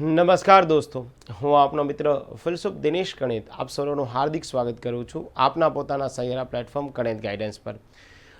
નમસ્કાર દોસ્તો, હું આપનો મિત્ર ફિલસુફ દિનેશ ગણિત આપ સૌનું હાર્દિક સ્વાગત કરું છું આપના પોતાના સહિયારા પ્લેટફોર્મ ગણિત ગાઈડન્સ પર.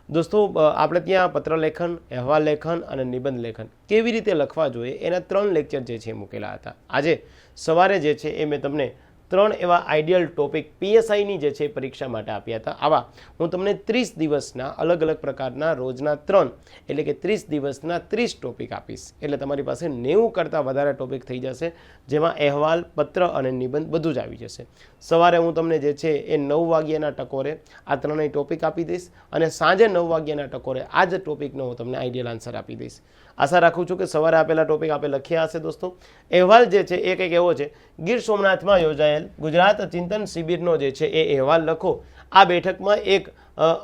દોસ્તો આપણે ત્યાં પત્રલેખન, અહેવાલ લેખન અને નિબંધ લેખન કેવી રીતે લખવા જોઈએ એના ત્રણ લેક્ચર જે છે મૂકેલા હતા. આજે સવારે જે છે એ મેં તમને ત્રણ એવા આઈડિયલ ટોપિક પીએસઆઈની જે છે પરીક્ષા માટે આપ્યા હતા. આવા, હું તમને ત્રીસ દિવસના અલગ અલગ પ્રકારના રોજના ત્રણ, એટલે કે ત્રીસ દિવસના ત્રીસ ટોપિક આપીશ. એટલે તમારી પાસે નેવું કરતાં વધારે ટોપિક થઈ જશે, જેમાં અહેવાલ, પત્ર અને નિબંધ બધું જ આવી જશે. સવારે હું તમને જે છે એ નવ વાગ્યાના ટકોરે આ ત્રણેય ટોપિક આપી દઈશ અને સાંજે નવ વાગ્યાના ટકોરે આ જ ટોપિકનો હું તમને આઈડિયલ આન્સર આપી દઈશ. આશા રાખું છું કે સવારે આપેલા ટોપિક આપણે લખ્યા હશે દોસ્તો. અહેવાલ જે છે એ કંઈક એવો છે, ગીર સોમનાથમાં યોજાયેલ ગુજરાત ચિંતન શિબિરનો જે છે એ અહેવાલ લખો. આ બેઠકમાં એક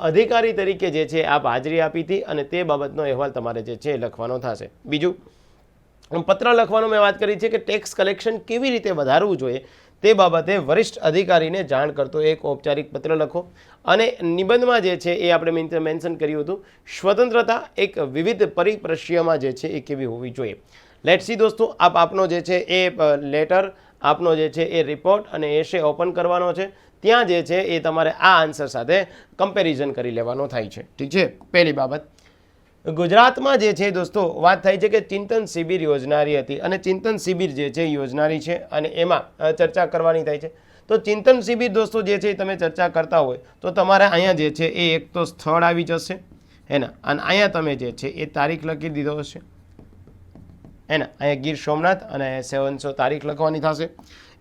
અધિકારી તરીકે જે છે આપ હાજરી આપી હતી અને તે બાબતનો અહેવાલ તમારે જે છે લખવાનો થશે. બીજું પત્ર લખવાનું મેં વાત કરી છે કે ટેક્સ કલેક્શન કેવી રીતે વધારવું જોઈએ તે બાબતે વરિષ્ઠ અધિકારીને જાણ કરતો એક ઔપચારિક પત્ર લખો. અને નિબંધમાં જે છે એ આપણે મેન- મેન્શન કર્યું હતું, સ્વતંત્રતા એક વિવિધ પરિપ્રશ્યમાં જે છે એ કેવી હોવી જોઈએ. લેટ સી દોસ્તો, આપ આપનો જે છે એ લેટર આપનો જે છે એ રિપોર્ટ અને એશે ઓપન કરવાનો છે. ત્યાં જે છે એ તમારે આ આન્સર સાથે કમ્પેરિઝન કરી લેવાનો થાય છે. ઠીક છે? પહેલી બાબત. ગુજરાતમાં જે છે દોસ્તો, વાત થાય છે કે ચિંતન શિબિર યોજનારી હતી અને ચિંતન શિબિર જે છે યોજનારી છે અને એમાં ચર્ચા કરવાની થાય છે. તો ચિંતન શિબિર દોસ્તો જે છે તમે ચર્ચા કરતા હોય, તો તમારે અહીંયા જે છે એ એક તો સ્થળ આવી જશે એના અને અહીંયા તમે જે છે એ તારીખ લખી દીધો હશે. એના અહીંયા ગીર સોમનાથ અને સેવનસો તારીખ લખવાની થશે.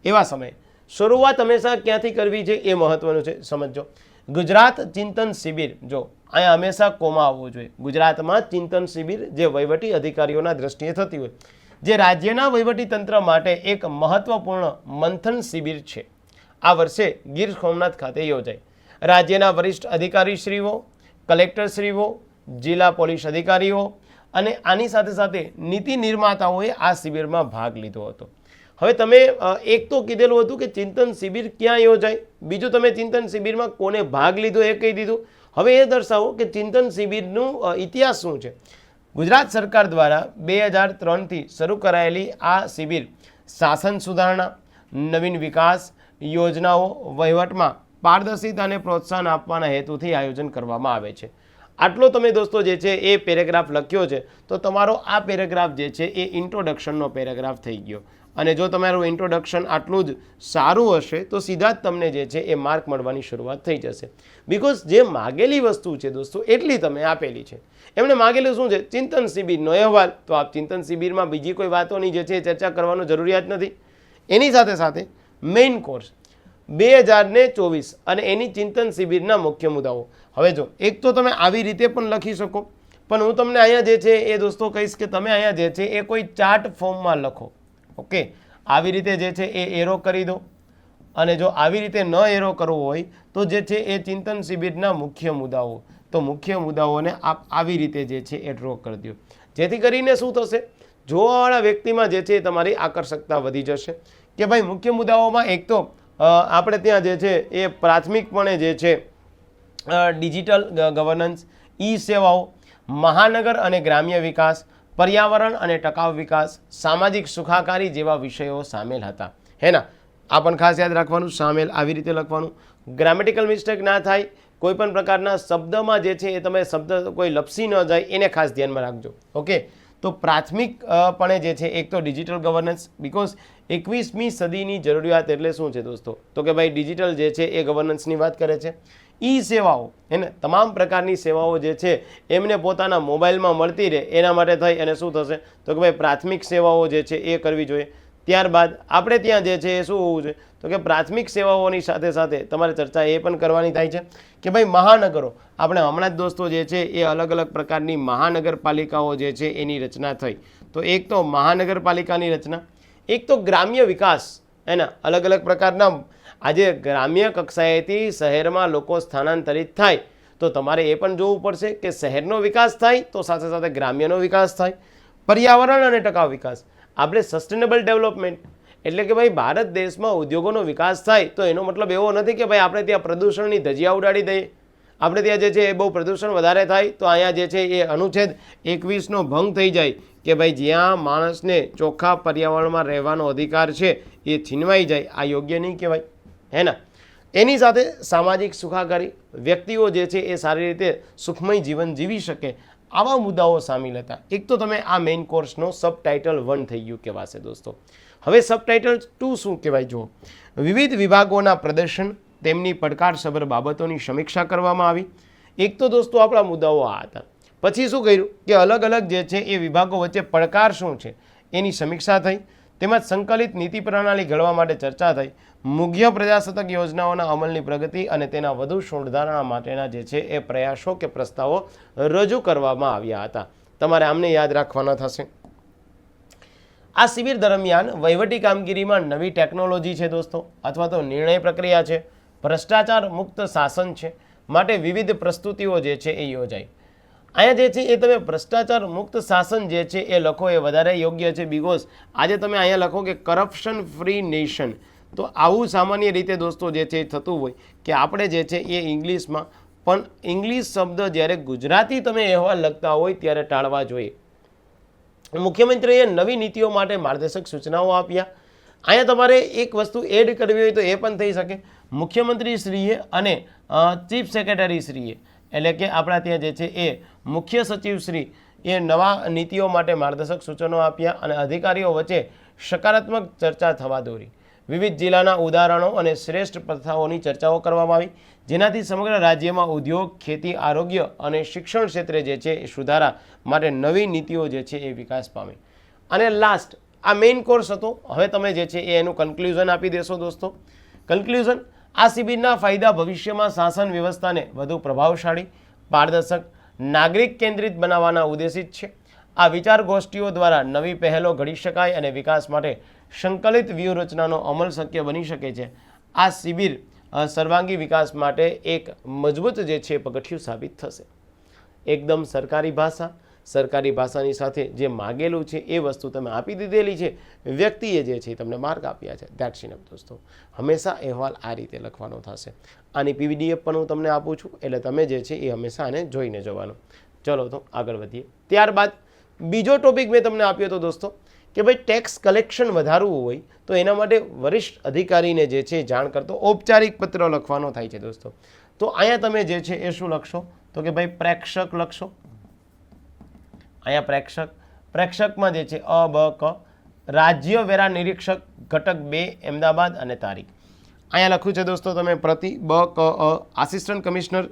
એવા સમયે શરૂઆત હંમેશા ક્યાંથી કરવી છે એ મહત્વનું છે સમજો ગુજરાત ચિંતન શિબિર, જો, અહીંયા હંમેશા કોમા આવવું જોઈએ. ગુજરાતમાં ચિંતન શિબિર જે વહીવટી અધિકારીઓના દ્રષ્ટિએ થતી હોય, જે રાજ્યના વહીવટી તંત્ર માટે એક મહત્વપૂર્ણ મંથન શિબિર છે. આ વર્ષે ગીર સોમનાથ ખાતે યોજાય. રાજ્યના વરિષ્ઠ અધિકારીશ્રીઓ, કલેક્ટરશ્રીઓ, જિલ્લા પોલીસ અધિકારીઓ અને આની સાથે સાથે નીતિ નિર્માતાઓએ આ શિબિરમાં ભાગ લીધો હતો. હવે તમે એક તો કીધેલું હતું કે ચિંતન શિબિર ક્યાં યોજાય? બીજું તમે ચિંતન શિબિરમાં કોને ભાગ લીધો એ કહી દીધું. હવે એ દર્શાવો કે ચિંતન શિબિરનું ઇતિહાસ શું છે? ગુજરાત સરકાર દ્વારા બે હજાર ત્રણથી શરૂ કરાયેલી આ શિબિર શાસન સુધારણા, નવીન વિકાસ, યોજનાઓ, વહીવટમાં પારદર્શિતાને પ્રોત્સાહન આપવાના હેતુથી આયોજન કરવામાં આવે છે. આટલો તમે દોસ્તો જે છે એ પેરેગ્રાફ લખ્યો છે, તો તમારો આ પેરેગ્રાફ જે છે એ ઇન્ટ્રોડક્શનનો પેરેગ્રાફ થઈ ગયો. અને જો તમારું ઇન્ટ્રોડક્શન આટલું જ સારું હશે, તો સીધા જ તમને જે છે એ માર્ક મળવાની શરૂઆત થઈ જશે. બિકોઝ જે માગેલી વસ્તુ છે દોસ્તો, એટલી તમે આપેલી છે. એમણે માગેલું શું છે? ચિંતન શિબિરનો અહેવાલ. તો આપ ચિંતન શિબિરમાં બીજી કોઈ વાતોની જે છે ચર્ચા કરવાનો જરૂરિયાત નથી. એની સાથે સાથે મેઇન કોર્સ બે હજાર ને ચોવીસ અને એની ચિંતન શિબિરના મુખ્ય મુદ્દાઓ. હવે જો, એક તો તમે આવી રીતે પણ લખી શકો. પણ હું તમને અહીંયા જે છે એ દોસ્તો કહીશ કે તમે અહીંયા જે છે એ કોઈ ચાર્ટ ફોર્મમાં લખો. ઓકે? આવી રીતે જે છે એ એરો કરી દો. અને જો આવી રીતે ન એરો કરવો હોય, તો જે છે એ ચિંતન શિબિરના મુખ્ય મુદ્દાઓ. તો મુખ્ય મુદ્દાઓને આપ આવી રીતે જે છે એ ડ્રો કરી દો. જેથી કરીને શું થશે? જોવાવાળા વ્યક્તિમાં જે છે એ તમારી આકર્ષકતા વધી જશે. કે ભાઈ, મુખ્ય મુદ્દાઓમાં એક તો આપણે ત્યાં જે છે એ પ્રાથમિકપણે જે છે ડિજિટલ ગવર્નન્સ ઈ સેવાઓ મહાનગર અને ગ્રામ્ય વિકાસ, પર્યાવરણ અને ટકાઉ વિકાસ, સામાજિક સુખાકારી જેવા વિષયો સામેલ હતા. હેના આ પણ ખાસ યાદ રાખવાનું, સામેલ આવી રીતે લખવાનું. ગ્રામેટિકલ મિસ્ટેક ના થાય, કોઈપણ પ્રકારના શબ્દમાં જે છે એ તમે શબ્દ કોઈ લપસી ન જાય, એને ખાસ ધ્યાનમાં રાખજો. ઓકે તો પ્રાથમિક પણે જે છે, એક તો ડિજિટલ ગવર્નન્સ બિકોઝ એકવીસમી સદીની જરૂરિયાત એટલે શું છે દોસ્તો? તો કે ભાઈ ડિજિટલ જે છે, એ ગવર્નન્સની વાત કરે છે. ઈ સેવાઓ, એને તમામ પ્રકારની સેવાઓ જે છે, એમને પોતાના મોબાઈલમાં મળતી રહે, એના માટે થઈ અને શું થશે? તો કે ભાઈ પ્રાથમિક સેવાઓ જે છે, એ કરવી જોઈએ. ત્યારબાદ આપણે ત્યાં જે છે એ શું હોવું જોઈએ? તો કે પ્રાથમિક સેવાઓની સાથે સાથે તમારે ચર્ચા એ પણ કરવાની થાય છે કે ભાઈ મહાનગરો, આપણે હમણાં જ દોસ્તો જે છે એ અલગ અલગ પ્રકારની મહાનગરપાલિકાઓ જે છે એની રચના થઈ. તો એક તો મહાનગરપાલિકાની રચના, એક તો ગ્રામ્ય વિકાસ એના અલગ અલગ પ્રકારના આજે ગ્રામ્ય કક્ષાએથી શહેરમાં લોકો સ્થાનાંતરિત થાય. તો તમારે એ પણ જોવું પડશે કે શહેરનો વિકાસ થાય તો સાથે સાથે ગ્રામ્યનો વિકાસ થાય. પર્યાવરણ અને ટકાઉ વિકાસ. આપણે સસ્ટેનેબલ ડેવલપમેન્ટ એટલે કે ભાઈ ભારત દેશમાં ઉદ્યોગોનો વિકાસ થાય, તો એનો મતલબ એવો નથી કે ભાઈ આપણે ત્યાં પ્રદૂષણની ધજિયા ઉડાડી દઈએ. આપણે ત્યાં જે છે એ બહુ પ્રદૂષણ વધારે થાય, તો અહીંયા જે છે એ અનુચ્છેદ એકવીસનો ભંગ થઈ જાય કે ભાઈ જ્યાં માણસને ચોખ્ખા પર્યાવરણમાં રહેવાનો અધિકાર છે એ છીનવાઈ જાય. આ યોગ્ય નહીં કહેવાય. હે ને? એની સાથે સામાજિક સુખાકારી, વ્યક્તિઓ જે છે એ સારી રીતે સુખમય જીવન જીવી શકે. આવા મુદ્દાઓ સામેલ હતા. એક તો તમે આ મેઇન કોર્સનો સબ ટાઇટલ વન થઈ ગયું કહેવાશે દોસ્તો. હવે સબ ટાઇટલ ટુ શું કહેવાય જુઓ. વિવિધ વિભાગોના પ્રદર્શન, તેમની પડકારસભર બાબતોની સમીક્ષા કરવામાં આવી. એક તો દોસ્તો આપણા મુદ્દાઓ આ હતા. પછી શું કર્યું? કે અલગ અલગ જે છે એ વિભાગો વચ્ચે પડકાર શું છે? એની સમીક્ષા થઈ. તેમજ સંકલિત નીતિ પ્રણાલી ઘડવા માટે ચર્ચા થઈ. મુખ્ય પ્રજાસત્તાક યોજનાઓના અમલની પ્રગતિ અને તેના વધુ સુધારણા માટેના જે છે એ પ્રયાસો કે પ્રસ્તાવો રજૂ કરવામાં આવ્યા હતા. તમારે આમને યાદ રાખવાના થશે. આ શિબિર દરમિયાન વહીવટી કામગીરીમાં નવી ટેકનોલોજી છે દોસ્તો, અથવા તો નિર્ણય પ્રક્રિયા છે, ભ્રષ્ટાચાર મુક્ત શાસન છે, માટે વિવિધ પ્રસ્તુતિઓ જે છે એ યોજાઈ. અહીંયા જે છે એ તમે ભ્રષ્ટાચાર મુક્ત શાસન જે છે એ લખો એ વધારે યોગ્ય છે બિકોઝ આજે તમે અહીંયા લખો કે કરપ્શન ફ્રી નેશન તો આવું સામાન્ય રીતે દોસ્તો જે છે એ થતું હોય કે આપણે જે છે એ ઇંગ્લિશમાં પણ ઇંગ્લિશ શબ્દ જ્યારે ગુજરાતી તમે અહેવાલ લખતા હોય ત્યારે ટાળવા જોઈએ. મુખ્યમંત્રીએ નવી નીતિઓ માટે માર્ગદર્શક સૂચનાઓ આપ્યા. અહીંયા તમારે એક વસ્તુ એડ કરવી હોય તો એ પણ થઈ શકે. મુખ્યમંત્રીશ્રીએ અને ચીફ સેક્રેટરીશ્રીએ એટલે કે આપણા ત્યાં જે છે એ મુખ્ય સચિવશ્રી એ નવા નીતિઓ માટે માર્ગદર્શક સૂચનો આપ્યા અને અધિકારીઓ વચ્ચે સકારાત્મક ચર્ચા થવા દોરી. વિવિધ જિલ્લાના ઉદાહરણો અને શ્રેષ્ઠ પ્રથાઓની ચર્ચાઓ કરવામાં આવી. જેનાથી સમગ્ર રાજ્યમાં ઉદ્યોગ, ખેતી, આરોગ્ય અને શિક્ષણ ક્ષેત્રે જે છે એ સુધારા માટે નવી નીતિઓ જે છે એ વિકાસ પામી. અને લાસ્ટ આ મેઇન કોર્સ હતો. હવે તમે જે છે એ એનું કન્ક્લુઝન આપી દેશો દોસ્તો. કન્ક્લુઝન આ શિબિરના ફાયદા ભવિષ્યમાં શાસન વ્યવસ્થાને વધુ પ્રભાવશાળી, પારદર્શક નાગરિક કેન્દ્રિત બનાવવાના ઉદ્દેશિત છે. આ વિચાર ગોષ્ઠીઓ દ્વારા નવી પહેલો ઘડી શકાય અને વિકાસ માટે સંકલિત વ્યૂહરચનાનો અમલ શક્ય બની શકે છે. આ શિબિર સર્વાંગી વિકાસ માટે એક મજબૂત જે છે પગથિયું સાબિત થશે. એકદમ સરકારી ભાષા, સરકારી ભાષાની સાથે જે માગેલું છે એ વસ્તુ તમે આપી દીધેલી છે, વ્યક્તિએ જે છે તમને માર્ગ આપ્યા છે. દેટ ઇનફ દોસ્તો. હંમેશા અહેવાલ આ રીતે લખવાનો થશે. આની પીવીડીએફ પણ હું તમને આપું છું. એટલે તમે જે છે એ હંમેશા આને જોઈને જવાનું. ચલો તો આગળ વધીએ. ત્યારબાદ બીજો ટોપિક મેં તમને આપ્યો હતો દોસ્તો, કે ભાઈ ટેક્સ કલેક્શન વધારવું હોય તો એના માટે વરિષ્ઠ અધિકારીને જે છે જાણ કરતો ઔપચારિક પત્ર લખવાનો થાય છે દોસ્તો. તો અહીંયા તમે જે છે એ શું લખશો? તો કે ભાઈ પ્રેક્ષક લખશો. અહીંયા પ્રેક્ષક. પ્રેક્ષકમાં જે છે અ, બ, ક. રાજ્ય વેરા નિરીક્ષક ઘટક બે, અમદાવાદ અને તારીખ. અહીંયા લખ્યું છે દોસ્તો તમે પ્રતિ બ, ક આસિસ્ટન્ટ કમિશનર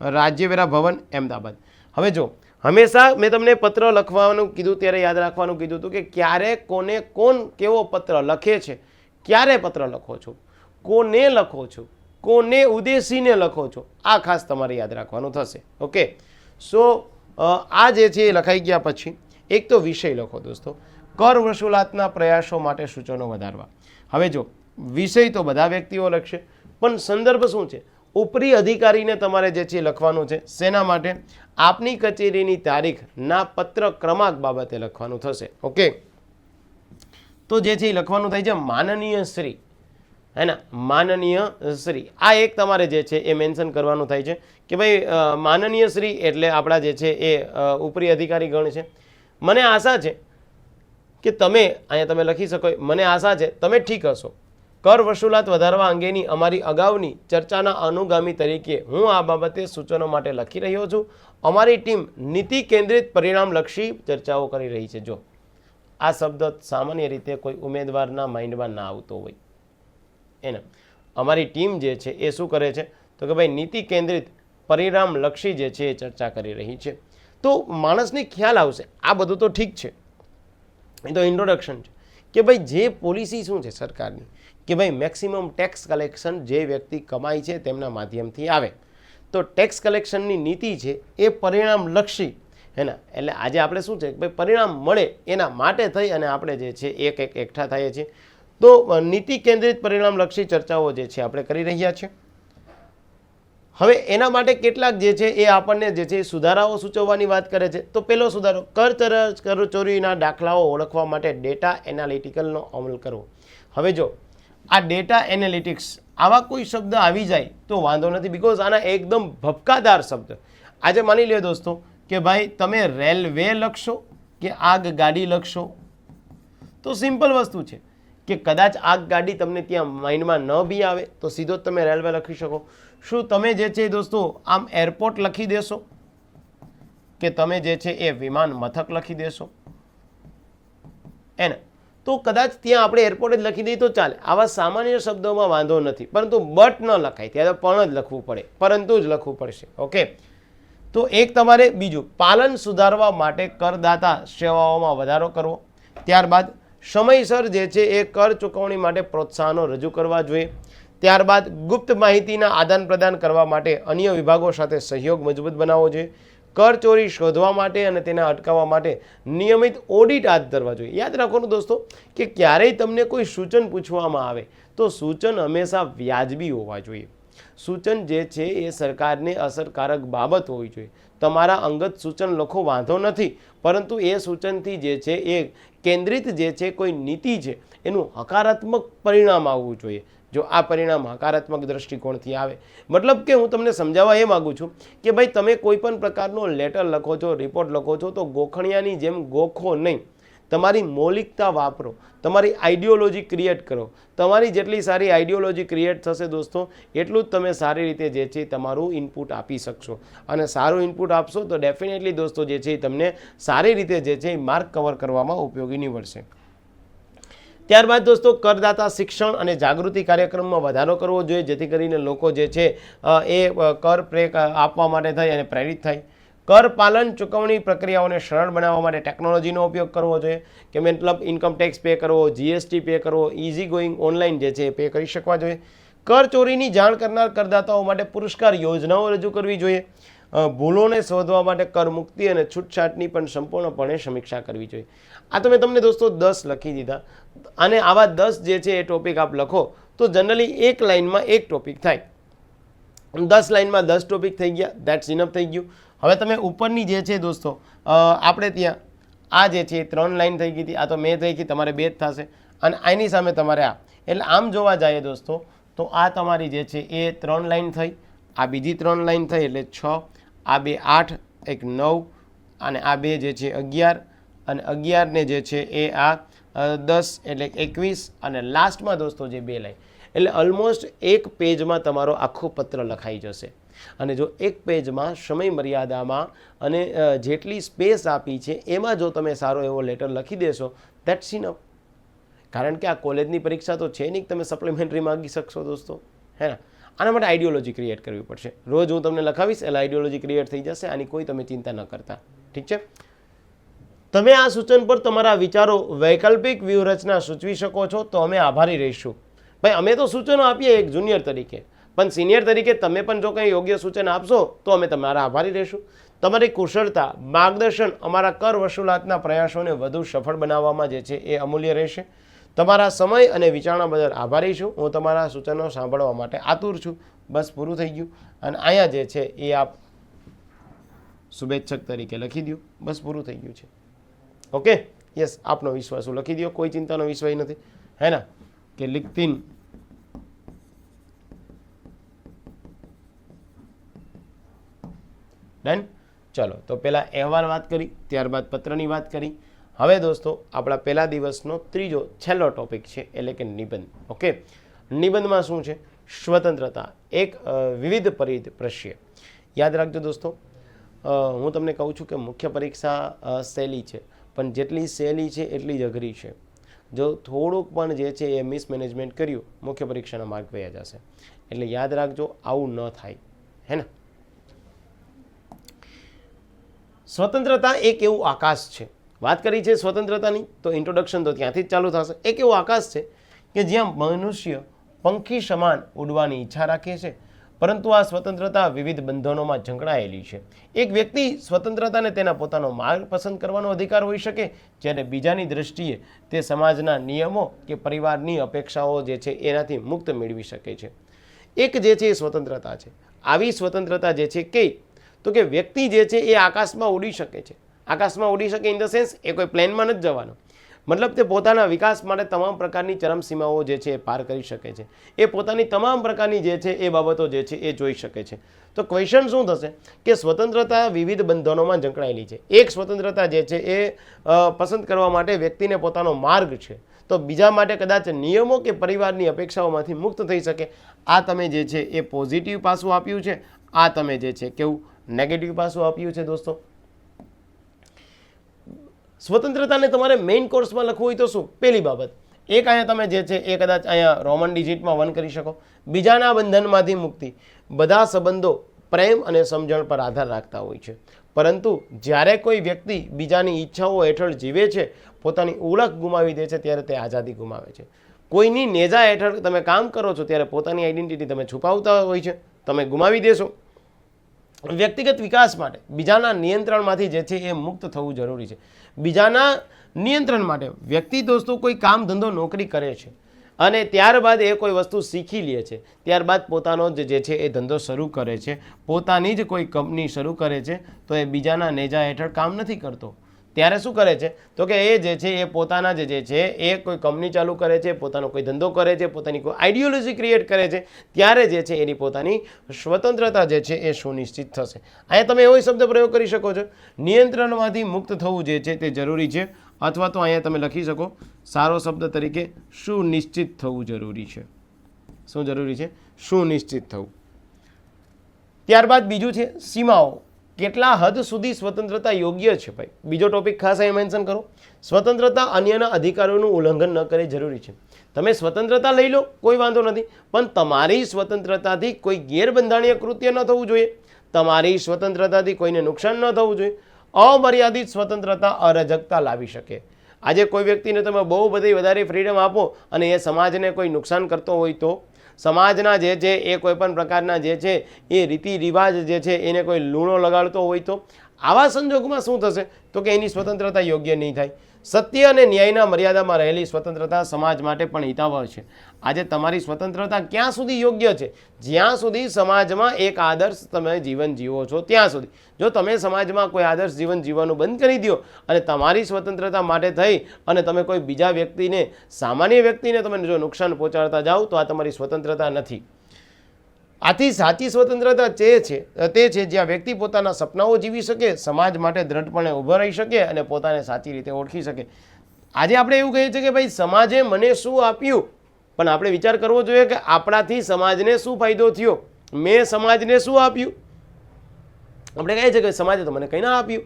રાજ્યવેરા ભવન, અમદાવાદ. હવે જો, હંમેશા મેં તમને પત્ર લખવાનું કીધું, ત્યારે યાદ રાખવાનું કીધું હતું કે ક્યારે, કોને, કોણ કેવો પત્ર લખે છે, ક્યારે પત્ર લખો છો, કોને લખો છો, કોને ઉદ્દેશીને લખો છો, આ ખાસ તમારે યાદ રાખવાનું થશે, ઓકે? સો આ જે છે એ લખાઈ ગયા પછી, એક તો વિષય લખો દોસ્તો, કર વસૂલાતના પ્રયાસો માટે સૂચનો વધારવા. હવે જો વિષય તો બધા વ્યક્તિઓ લખશે. પણ સંદર્ભ શું છે? ઉપરી અધિકારીને તમારે જે છે લખવાનું છે. શેના માટે? આપની કચેરીની તારીખ ના પત્ર ક્રમાંક બાબતે લખવાનું થશે. ઓકે? તો જે છે એ લખવાનું થાય છે માનનીય શ્રી. હે ને? માનનીય શ્રી. આ એક તમારે જે છે એ મેન્શન કરવાનું થાય છે કે ભાઈ માનનીય શ્રી એટલે આપણા જે છે એ ઉપરી અધિકારી ગણ છે. મને આશા છે કે તમે, અહીંયા તમે લખી શકો મને આશા છે તમે ઠીક હશો. કર વસૂલાત વધારવા અંગેની અમારી અગાઉની ચર્ચાના અનુગામી તરીકે હું આ બાબતે સૂચનો માટે લખી રહ્યો છું. અમારી ટીમ નીતિ કેન્દ્રિત પરિણામલક્ષી ચર્ચાઓ કરી રહી છે. જો આ શબ્દ સામાન્ય રીતે કોઈ ઉમેદવારના માઇન્ડમાં ના આવતો હોય. એને. અમારી ટીમ જે છે એ શું કરે છે? તો કે ભાઈ નીતિ કેન્દ્રિત પરિણામલક્ષી જે છે એ ચર્ચા કરી રહી છે. તો માણસને ખ્યાલ આવશે. આ બધું તો ઠીક છે. એ તો ઇન્ટ્રોડક્શન છે. કે ભાઈ જે પોલિસી શું છે સરકારની? કે ભાઈ મેક્સિમમ ટેક્સ કલેક્શન જે વ્યક્તિ કમાય છે તેમના માધ્યમથી આવે. તો ટેક્સ કલેક્શનની નીતિ છે એ પરિણામલક્ષી. હે ને એટલે આજે આપણે શું છે કે ભાઈ પરિણામ મળે એના માટે થઈ અને આપણે જે છે એક એક એકઠા થઈએ છીએ. તો નીતિ કેન્દ્રિત પરિણામલક્ષી ચર્ચાઓ જે છે આપણે કરી રહ્યા છીએ. હવે એના માટે કેટલાક જે છે એ આપણને જે છે સુધારાઓ સૂચવવાની વાત કરે છે. તો પહેલો સુધારો, કર કરચોરીના કર દાખલાઓ ઓળખવા માટે ડેટા એનાલિટિકલનો અમલ કરવો. હવે જો આ ડેટા એનાલિટિક્સ આવા કોઈ શબ્દ આવી જાય તો વાંધો નથી બિકોઝ આના એકદમ ભપકાદાર શબ્દ. આજે માની લ્યો દોસ્તો કે ભાઈ તમે રેલવે લખશો કે આગ ગાડી લખશો? તો સિમ્પલ વસ્તુ છે કે કદાચ આગ ગાડી તમને ત્યાં માઇન્ડમાં ન બી આવે તો સીધો જ તમે રેલવે લખી શકો. શું તમે જે છે દોસ્તો આમ એરપોર્ટ લખી દેશો? કે તમે જે છે એ વિમાન મથક લખી દેશો? એને. તો કદાચ ત્યાં આપણે એરપોર્ટ જ લખી દઈએ તો ચાલે. આવા સામાન્ય શબ્દોમાં વાંધો નથી. પરંતુ બટ ન લખાય. ત્યારે પણ જ લખવું પડે. પરંતુ જ લખવું પડશે. ઓકે તો એક તમારે બીજું. પાલન સુધારવા માટે કરદાતા સેવાઓમાં વધારો કરવો. ત્યારબાદ સમયસર જે છે એ કર ચૂકવણી માટે પ્રોત્સાહનો રજૂ કરવા જોઈએ. ત્યારબાદ ગુપ્ત માહિતીના આદાન પ્રદાન કરવા માટે અન્ય વિભાગો સાથે સહયોગ મજબૂત બનાવવો જોઈએ. કર ચોરી શોધવા માટે અને તેને અટકાવવા માટે નિયમિત ઓડિટ હાથ ધરવા જોઈએ. યાદ રાખવાનું દોસ્તો કે ક્યારેય તમને કોઈ સૂચન પૂછવામાં આવે તો સૂચન હંમેશા વ્યાજબી હોવા જોઈએ. સૂચન જે છે એ સરકારને અસરકારક બાબત હોવી જોઈએ. તમારા અંગત સૂચન લખો, વાંધો નથી, પરંતુ એ સૂચનથી જે છે એ કેન્દ્રિત જે છે, કોઈ નીતિ છે, એનું હકારાત્મક પરિણામ આવવું જોઈએ. જો આ પરિણામ હકારાત્મક દ્રષ્ટિકોણથી આવે. મતલબ કે હું તમને સમજાવવા એ માગું છું કે ભાઈ તમે કોઈ પણ પ્રકારનો લેટર લખો છો રિપોર્ટ લખો છો, તો ગોખણિયાની જેમ ગોખો નહીં. તમારી મૌલિકતા વાપરો. તમારી આઈડિયોલોજી ક્રિએટ કરો. તમારી જેટલી સારી આઈડિયોલોજી ક્રિએટ થશે દોસ્તો, એટલું જ તમે સારી રીતે જે છે તમારું ઇનપુટ આપી શકશો. અને સારું ઇનપુટ આપશો તો ડેફિનેટલી દોસ્તો જે છે તમને સારી રીતે જે છે માર્ક કવર કરવામાં ઉપયોગી નીવડશે. ત્યારબાદ દોસ્તો, કરદાતા શિક્ષણ અને જાગૃતિ કાર્યક્રમમાં વધારો કરવો જોઈએ, જેથી કરીને લોકો જે છે એ કર પ્રે આપવા માટે થાય અને પ્રેરિત થાય. કર પાલન ચૂકવણી પ્રક્રિયાઓને સરળ બનાવવા માટે ટેકનોલોજીનો ઉપયોગ કરવો જોઈએ, કે મતલબ ઇન્કમ ટેક્સ પે કરવો જીએસટી પે કરવો ઇઝી ગોઈંગ ઓનલાઈન જે છે એ પે કરી શકવા જોઈએ. કર ચોરીની જાણ કરનાર કરદાતાઓ માટે પુરસ્કાર યોજનાઓ રજૂ કરવી જોઈએ. ભૂલોને શોધવા માટે કર મુક્તિ અને છૂટછાટની પણ સંપૂર્ણપણે સમીક્ષા કરવી જોઈએ. આ તો મેં તમને દોસ્તો દસ લખી દીધા. અને આવા દસ જે છે એ ટોપિક આપ લખો, તો જનરલી એક લાઇનમાં એક ટોપિક થાય. દસ લાઇનમાં દસ ટોપિક થઈ ગયા દેટ્સ ઇનફ થઈ ગયું. હવે તમે ઉપરની જે છે દોસ્તો આપણે ત્યાં, આ જે છે એ ત્રણ લાઇન થઈ ગઈ હતી, આ તો મેં થઈ ગઈ, તમારે બે જ થશે. અને આની સામે તમારે આ. એટલે આમ જોવા જઈએ દોસ્તો, તો આ તમારી જે છે એ ત્રણ લાઇન થઈ, આ બીજી ત્રણ લાઇન થઈ, એટલે છ આ બે આઠ, એક નવ અને આ બે જે છે અગિયાર અને અગિયારને જે છે એ આ દસ એટલે એકવીસ અને લાસ્ટમાં દોસ્તો જે બે લાઈન એટલે ઓલમોસ્ટ એક પેજમાં તમારો આખો પત્ર લખાઈ જશે. અને જો એક પેજમાં સમય મર્યાદામાં અને જેટલી સ્પેસ આપી છે એમાં જો તમે સારો એવો લેટર લખી દેશો દેટ્સ ઇનફ કારણ કે આ કોલેજની પરીક્ષા તો છે નહીં તમે સપ્લિમેન્ટરી માગી શકશો દોસ્તો. હે ને? આના માટે આઈડિયોલોજી ક્રિએટ કરવી પડશે. રોજ હું તમને લખાવીશ, એટલે આઈડિયોલોજી ક્રિએટ થઈ જશે, આની કોઈ તમે ચિંતા ન કરતા. ઠીક છે? તમે આ સૂચન પર તમારા વિચારો વૈકલ્પિક વ્યૂહરચના સૂચવી શકો છો, તો અમે આભારી રહીશું. ભાઈ, અમે તો સૂચનો આપીએ એક જુનિયર તરીકે. પણ સિનિયર તરીકે તમે પણ જો કંઈ યોગ્ય સૂચન આપશો, તો અમે તમારા આભારી રહીશું. તમારી કુશળતા, માર્ગદર્શન અમારા કર વસૂલાતના પ્રયાસોને વધુ સફળ બનાવવામાં જે છે એ અમૂલ્ય રહેશે. તમારા સમય અને વિચારણા બદલ આભારી છું. હું તમારા સૂચનો સાંભળવા માટે આતુર છું. બસ પૂરું થઈ ગયું. અને અહીંયા જે છે એ આપ શુભેચ્છક તરીકે લખી દો બસ પૂરું થઈ ગયું છે. ઓકે? યસ, આપનો વિશ્વાસ હું લખી દો કોઈ ચિંતાનો વિષય નથી. હે ના? કે લિખતીન ડન? ચલો, તો પહેલાં અહેવાલ વાત કરી, ત્યારબાદ પત્રની વાત કરી. હવે દોસ્તો, આપણા પહેલા દિવસનો ત્રીજો છેલ્લો ટોપિક છે, એટલે કે નિબંધ. ઓકે નિબંધમાં શું છે? સ્વતંત્રતા. એક વિવિધ પરિપ્રશ્ય યાદ રાખજો દોસ્તો હું તમને કહું છું કે મુખ્ય પરીક્ષા સહેલી છે. પણ જેટલી સહેલી છે, એટલી જ અઘરી છે. જો થોડુંક પણ જે છે એ મિસમેનેજમેન્ટ કર્યું, મુખ્ય પરીક્ષાના માર્ક વયા જશે. એટલે યાદ રાખજો, આવું ન થાય. હે ને? સ્વતંત્રતા એક એવું આકાશ છે. વાત કરી છે સ્વતંત્રતાની, તો ઇન્ટ્રોડક્શન તો ત્યાંથી જ ચાલુ થશે. એક એવો આકાશ છે કે જ્યાં મનુષ્ય પંખી સમાન ઉડવાની ઈચ્છા રાખે છે, પરંતુ આ સ્વતંત્રતા વિવિધ બંધનોમાં ઝંકળાયેલી છે. એક વ્યક્તિ સ્વતંત્રતાને તેના પોતાનો માર્ગ પસંદ કરવાનો અધિકાર હોઈ શકે, જ્યારે બીજાની દ્રષ્ટિએ તે સમાજના નિયમો કે પરિવારની અપેક્ષાઓ જે છે એનાથી મુક્ત મેળવી શકે છે. એક જે છે એ સ્વતંત્રતા છે. આવી સ્વતંત્રતા જે છે કઈ? તો કે વ્યક્તિ જે છે એ આકાશમાં ઉડી શકે છે. આકાશમાં ઉડી શકે ઇન ધ સેન્સ એ કોઈ પ્લેનમાં નથી જવાનો. મતલબ તે પોતાના વિકાસ માટે તમામ પ્રકારની ચરમસીમાઓ જે છે એ પાર કરી શકે છે. એ પોતાની તમામ પ્રકારની જે છે એ બાબતો જે છે એ જોઈ શકે છે. તો ક્વેશ્ચન શું થશે? કે સ્વતંત્રતા વિવિધ બંધનોમાં જંકળાયેલી છે. એક સ્વતંત્રતા જે છે એ પસંદ કરવા માટે વ્યક્તિને પોતાનો માર્ગ છે. તો બીજા માટે કદાચ નિયમો કે પરિવારની અપેક્ષાઓમાંથી મુક્ત થઈ શકે. આ તમે જે છે એ પોઝિટિવ પાસું આપ્યું છે. આ તમે જે છે કેવું નેગેટિવ પાસું આપ્યું છે દોસ્તો. સ્વતંત્રતાને તમારે મેઇન કોર્સમાં લખવું હોય તો શું? પહેલી બાબત. એક અહીંયા તમે જે છે એ કદાચ અહીંયા રોમન ડિજિટમાં વન કરી શકો. બીજાના બંધનમાંથી મુક્તિ. બધા સંબંધો પ્રેમ અને સમજણ પર આધાર રાખતા હોય છે. પરંતુ જ્યારે કોઈ વ્યક્તિ બીજાની ઈચ્છાઓ હેઠળ જીવે છે, પોતાની ઓળખ ગુમાવી દે છે, ત્યારે તે આઝાદી ગુમાવે છે. કોઈની નેજા હેઠળ તમે કામ કરો છો, ત્યારે પોતાની આઈડેન્ટિટી તમે છુપાવતા હોય છે. તમે ગુમાવી દેશો. વ્યક્તિગત વિકાસ માટે બીજાના નિયંત્રણમાંથી જે છે એ મુક્ત થવું જરૂરી છે. બીજાના નિયંત્રણ માટે. વ્યક્તિ દોસ્તો કોઈ કામ, ધંધો, નોકરી કરે છે અને ત્યારબાદ એ કોઈ વસ્તુ શીખી લે છે. ત્યારબાદ પોતાનો જ જે છે એ ધંધો શરૂ કરે છે. પોતાની જ કોઈ કંપની શરૂ કરે છે તો એ બીજાના નેજા હેઠળ કામ નથી કરતો. ત્યારે શું કરે છે? તો કે એ જે છે, એ પોતાના જ છે, એ કોઈ કંપની ચાલુ કરે છે, પોતાનો કોઈ ધંધો કરે છે, પોતાની કોઈ આઈડિયોલોજી ક્રિએટ કરે છે, ત્યારે જે છે, એની પોતાની સ્વતંત્રતા જે છે, એ સુનિશ્ચિત થશે. અહીંયા તમે એવો શબ્દ પ્રયોગ કરી શકો છો. નિયંત્રણમાંથી મુક્ત થવું જે છે, તે જરૂરી છે. અથવા તો અહીંયા તમે લખી શકો, સારો શબ્દ તરીકે સુનિશ્ચિત થવું જરૂરી છે. શું જરૂરી છે? સુનિશ્ચિત થવું. ત્યારબાદ બીજું છે, સીમાઓ. કેટલા હદ સુધી સ્વતંત્રતા યોગ્ય છે ભાઈ? બીજો ટોપિક ખાસ અહીં મેન્શન કરો. સ્વતંત્રતા અન્યના અધિકારોનું ઉલ્લંઘન ન કરે જરૂરી છે. તમે સ્વતંત્રતા લઈ લો, કોઈ વાંધો નથી. પણ તમારી સ્વતંત્રતાથી કોઈ ગેરબંધારણીય કૃત્ય ન થવું જોઈએ. તમારી સ્વતંત્રતાથી કોઈને નુકસાન ન થવું જોઈએ. અમર્યાદિત સ્વતંત્રતા અરાજકતા લાવી શકે. આજે કોઈ વ્યક્તિને તમે બહુ બધી વધારે ફ્રીડમ આપો અને એ સમાજને કોઈ નુકસાન કરતો હોય તો સમાજના જે છે, એ કોઈપણ પ્રકારના જે છે, એ રીતિ રિવાજ જે છે, એને કોઈ લૂણો લગાડતો હોય તો આવા સંજોગોમાં શું થશે? તો કે એની સ્વતંત્રતા યોગ્ય નહીં થાય. સત્ય અને ન્યાયના મર્યાદામાં રહેલી સ્વતંત્રતા સમાજ માટે પણ હિતાવહ છે. આજે તમારી સ્વતંત્રતા ક્યાં સુધી યોગ્ય છે? જ્યાં સુધી સમાજમાં એક આદર્શ તમે જીવન જીવો છો, ત્યાં સુધી. જો તમે સમાજમાં કોઈ આદર્શ જીવન જીવવાનું બંધ કરી દો અને તમારી સ્વતંત્રતા માટે થઈ અને તમે કોઈ બીજા વ્યક્તિને, સામાન્ય વ્યક્તિને તમે જો નુકસાન પહોંચાડતા જાઓ તો આ તમારી સ્વતંત્રતા નથી. આથી સાચી સ્વતંત્રતા તે છે તે છે જ્યાં વ્યક્તિ પોતાના સપનાઓ જીવી શકે, સમાજ માટે દ્રઢપણે ઊભો રહી શકે અને પોતાને સાચી રીતે ઓળખી શકે. આજે આપણે એવું કહીએ છીએ કે ભાઈ, સમાજે મને શું આપ્યું? પણ આપણે વિચાર કરવો જોઈએ કે આપણાથી સમાજને શું ફાયદો થયો? મેં સમાજને શું આપ્યું? આપણે કહીએ છીએ કે સમાજે તો મને કંઈ ના આપ્યું.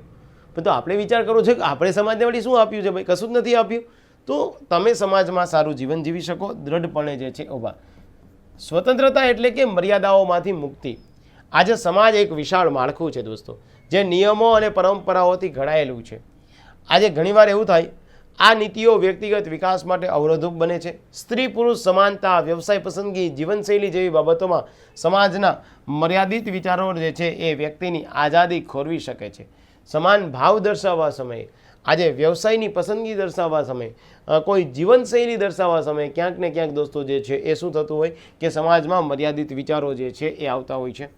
પણ તો આપણે વિચાર કરવો છે કે આપણે સમાજને વળી શું આપ્યું છે? ભાઈ, કશું જ નથી આપ્યું. તો તમે સમાજમાં સારું જીવન જીવી શકો, દ્રઢપણે જે છે, ઊભા. સ્વતંત્રતા એટલે કે મર્યાદાઓમાંથી મુક્તિ. આજે સમાજ એક વિશાળ માળખું છે દોસ્તો, જે નિયમો અને પરંપરાઓથી ઘડાયેલું છે. આજે ઘણીવાર એવું થાય, આ નીતિઓ વ્યક્તિગત વિકાસ માટે અવરોધરૂપ બને છે. સ્ત્રી પુરુષ સમાનતા, વ્યવસાય પસંદગી, જીવનશૈલી જેવી બાબતોમાં સમાજના મર્યાદિત વિચારો જે છે એ વ્યક્તિની આઝાદી ખોરવી શકે છે. સમાન ભાવ દર્શાવવા સમયે આજે વ્યવસાયની પસંદગી દર્શાવવા સમયે કોઈ જીવનશૈલી દર્શાવવા સમયે ક્યાંક ને ક્યાંક દોસ્તો જે છે એ શું થતું હોય કે સમાજમાં મર્યાદિત વિચારો જે છે એ આવતા હોય છે.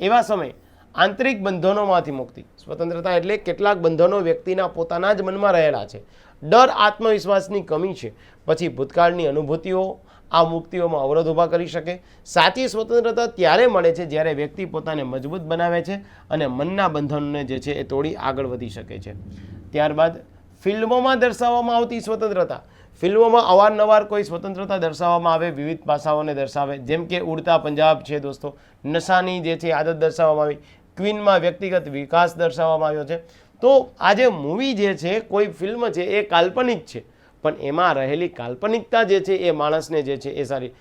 એવા સમયે આંતરિક બંધનોમાંથી મુક્તિ, સ્વતંત્રતા એટલે કેટલાક બંધનો વ્યક્તિના પોતાના જ મનમાં રહેલા છે. ડર આત્મવિશ્વાસની કમી છે, પછી ભૂતકાળની અનુભૂતિઓ આ મુક્તિઓમાં અવરોધ ઊભા કરી શકે. સાચી સ્વતંત્રતા ત્યારે મળે છે જ્યારે વ્યક્તિ પોતાને મજબૂત બનાવે છે અને મનના બંધનને જે છે એ તોડી આગળ વધી શકે છે. ત્યારબાદ ફિલ્મોમાં દર્શાવવામાં આવતી સ્વતંત્રતા. ફિલ્મોમાં અવારનવાર કોઈ સ્વતંત્રતા દર્શાવવામાં આવે, વિવિધ પાસાઓને દર્શાવે. જેમ કે ઉડતા પંજાબ છે દોસ્તો. નશાની જે છે આદત દર્શાવવામાં આવી. ક્વીનમાં વ્યક્તિગત વિકાસ દર્શાવવામાં આવ્યો છે. તો આ જે મૂવી જે છે, કોઈ ફિલ્મ છે એ કાલ્પનિક છે. પણ એમાં રહેલી કાલ્પનિકતા જે છે એ માણસને જે છે એ સારી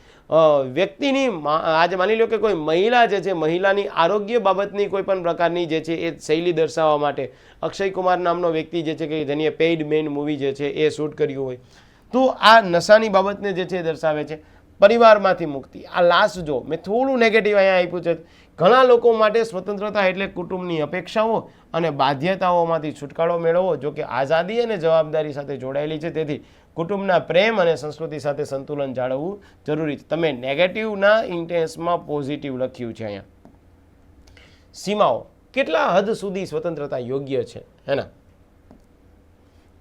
વ્યક્તિની આજે માની લો કે કોઈ મહિલા જે છે, મહિલાની આરોગ્ય બાબતની કોઈ પણ પ્રકારની જે છે એ શૈલી દર્શાવવા માટે અક્ષય કુમાર નામનો વ્યક્તિ જે છે કે જેની પેઇડ મેઇન મૂવી જે છે એ શૂટ કર્યું હોય. તો આ નશાની બાબતને જે છે એ દર્શાવે છે. પરિવારમાંથી મુક્તિ. આ લાસ્ટ જો, મેં થોડું નેગેટિવ અહીંયા આપ્યું છે. ઘણા લોકો માટે સ્વતંત્રતા એટલે કુટુંબની અપેક્ષાઓ અને બાધ્યતાઓમાંથી છુટકારો મેળવવો, જો કે આઝાદી અને જવાબદારી સાથે જોડાયેલી છે. તેથી કુટુંબના પ્રેમ અને સંસ્કૃતિ સાથે સંતુલન જાળવવું જરૂરી છે. તમે નેગેટિવના ઇન્ટેન્સમાં પોઝિટિવ લખ્યું છે અહીંયા. સીમાઓ. કેટલા હદ સુધી સ્વતંત્રતા યોગ્ય છે? હેના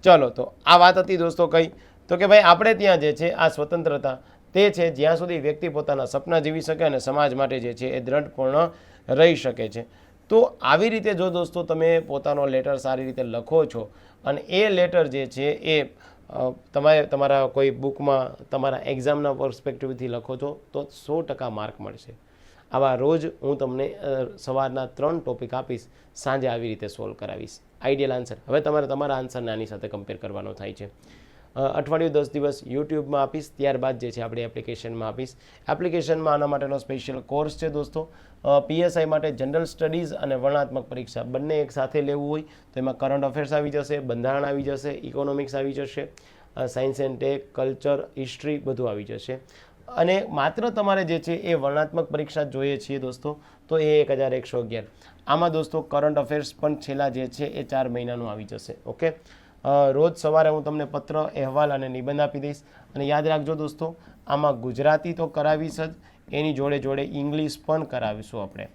ચલો, તો આ વાત હતી દોસ્તો કઈ. તો કે ભાઈ, આપણે ત્યાં જે છે, આ સ્વતંત્રતા તે છે, જ્યાં સુધી વ્યક્તિ પોતાના સપના જીવી શકે અને સમાજ માટે જે છે એ દ્રઢપૂર્ણ રહી શકે છે. તો આવી રીતે જો દોસ્તો તમે પોતાનો લેટર સારી રીતે લખો છો અને એ લેટર જે છે એ તમારે તમારા કોઈ બુકમાં તમારા એક્ઝામના પર્સપેક્ટિવથી લખો છો, તો સો ટકા માર્ક મળશે. આવા રોજ હું તમને સવારના ત્રણ ટોપિક આપીશ, સાંજે આવી રીતે સોલ્વ કરાવીશ. આઈડિયલ આન્સર હવે તમારે તમારા આન્સરને આની સાથે કમ્પેર કરવાનો થાય છે. અઠવાડિયું દસ દિવસ યુટ્યુબમાં આપીશ, ત્યારબાદ જે છે આપણી એપ્લિકેશનમાં આપીશ. એપ્લિકેશનમાં આના માટેનો સ્પેશિયલ કોર્સ છે દોસ્તો. પીએસઆઈ માટે જનરલ સ્ટડીઝ અને વર્ણાત્મક પરીક્ષા. બંને એક સાથે લેવું હોય તો એમાં કરંટ અફેર્સ આવી જશે, બંધારણ આવી જશે ઇકોનોમિક્સ આવી જશે science and tech culture history બધું આવી જશે. અને માત્ર તમારે જે છે એ વર્ણાત્મક પરીક્ષા જોઈએ છીએ દોસ્તો, તો એ એક હજાર એકસો અગિયાર. આમાં દોસ્તો કરંટ અફેર્સ પણ છેલ્લા જે છે એ ચાર મહિનાનું આવી જશે, ઓકે? રોજ સવારે હું તમને પત્ર, અહેવાલ અને નિબંધ આપી દઈશ. અને યાદ રાખજો દોસ્તો, આમાં ગુજરાતી તો કરાવીશ જ, એની જોડે જોડે ઇંગ્લિશ પણ કરાવીશું આપણે.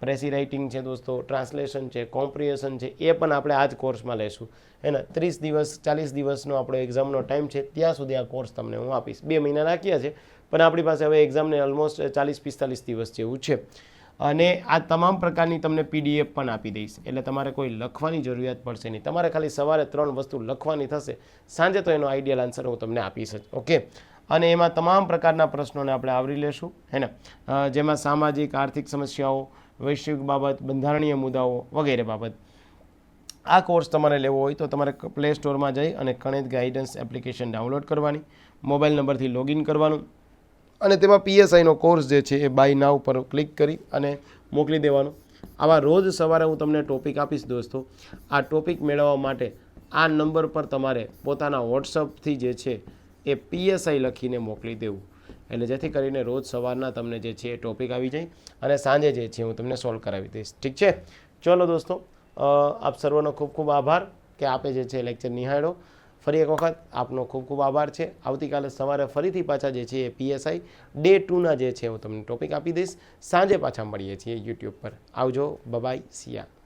પ્રેસી રાઇટિંગ છે દોસ્તો, ટ્રાન્સલેશન છે કોમ્પ્રિહેશન છે, એ પણ આપણે આ જ કોર્સમાં લઈશું એના ત્રીસ દિવસ, ચાલીસ દિવસનો આપણો એક્ઝામનો ટાઈમ છે, ત્યાં સુધી આ કોર્સ તમને હું આપીશ. બે મહિના રાખ્યા છે, પણ આપણી પાસે હવે એક્ઝામને ઓલમોસ્ટ ચાલીસ પિસ્તાલીસ દિવસ જેવું છે. અને આ તમામ પ્રકારની તમને પીડીએફ પણ આપી દઈશ. એટલે તમારે કોઈ લખવાની જરૂરિયાત પડશે નહીં. તમારે ખાલી સવારે ત્રણ વસ્તુ લખવાની થશે. સાંજે તો એનો આઈડિયલ આન્સર હું તમને આપીશ જ. ઓકે અને એમાં તમામ પ્રકારના પ્રશ્નોને આપણે આવરી લેશું. હે ને? જેમાં સામાજિક, આર્થિક સમસ્યાઓ, વૈશ્વિક બાબત, બંધારણીય મુદ્દાઓ વગેરે બાબત. આ કોર્સ તમારે લેવો હોય તો તમારે પ્લે સ્ટોરમાં જઈ અને ગણિત ગાઈડન્સ એપ્લિકેશન ડાઉનલોડ કરવાની. મોબાઈલ નંબરથી લોગિન કરવાનું. અને તેમાં પીએસઆઈનો કોર્સ જે છે એ બાય નાવ પર ક્લિક કરી અને મોકલી દેવાનો. આવા રોજ સવારે હું તમને ટોપિક આપીશ દોસ્તો. આ ટોપિક મેળવવા માટે આ નંબર પર તમારે પોતાના વોટ્સઅપથી જે છે એ પીએસઆઈ લખીને મોકલી દેવું. એટલે જેથી કરીને રોજ સવારના તમને જે છે એ ટોપિક આવી જાય અને સાંજે જે છે હું તમને સોલ્વ કરાવી દઈશ. ઠીક છે? ચલો દોસ્તો આપ સર્વનો ખૂબ ખૂબ આભાર કે આપે જે છે લેક્ચર નિહાળ્યો. ફરી એક વખત આપનો ખૂબ ખૂબ આભાર છે. આવતીકાલે સવારે ફરીથી પાછા જે છે એ પીએસઆઈ ડે ટુના જે છે, હું તમને ટોપિક આપી દઈશ. સાંજે પાછા મળીએ છીએ યુટ્યુબ પર. આવજો. બબાઈ, સિયા.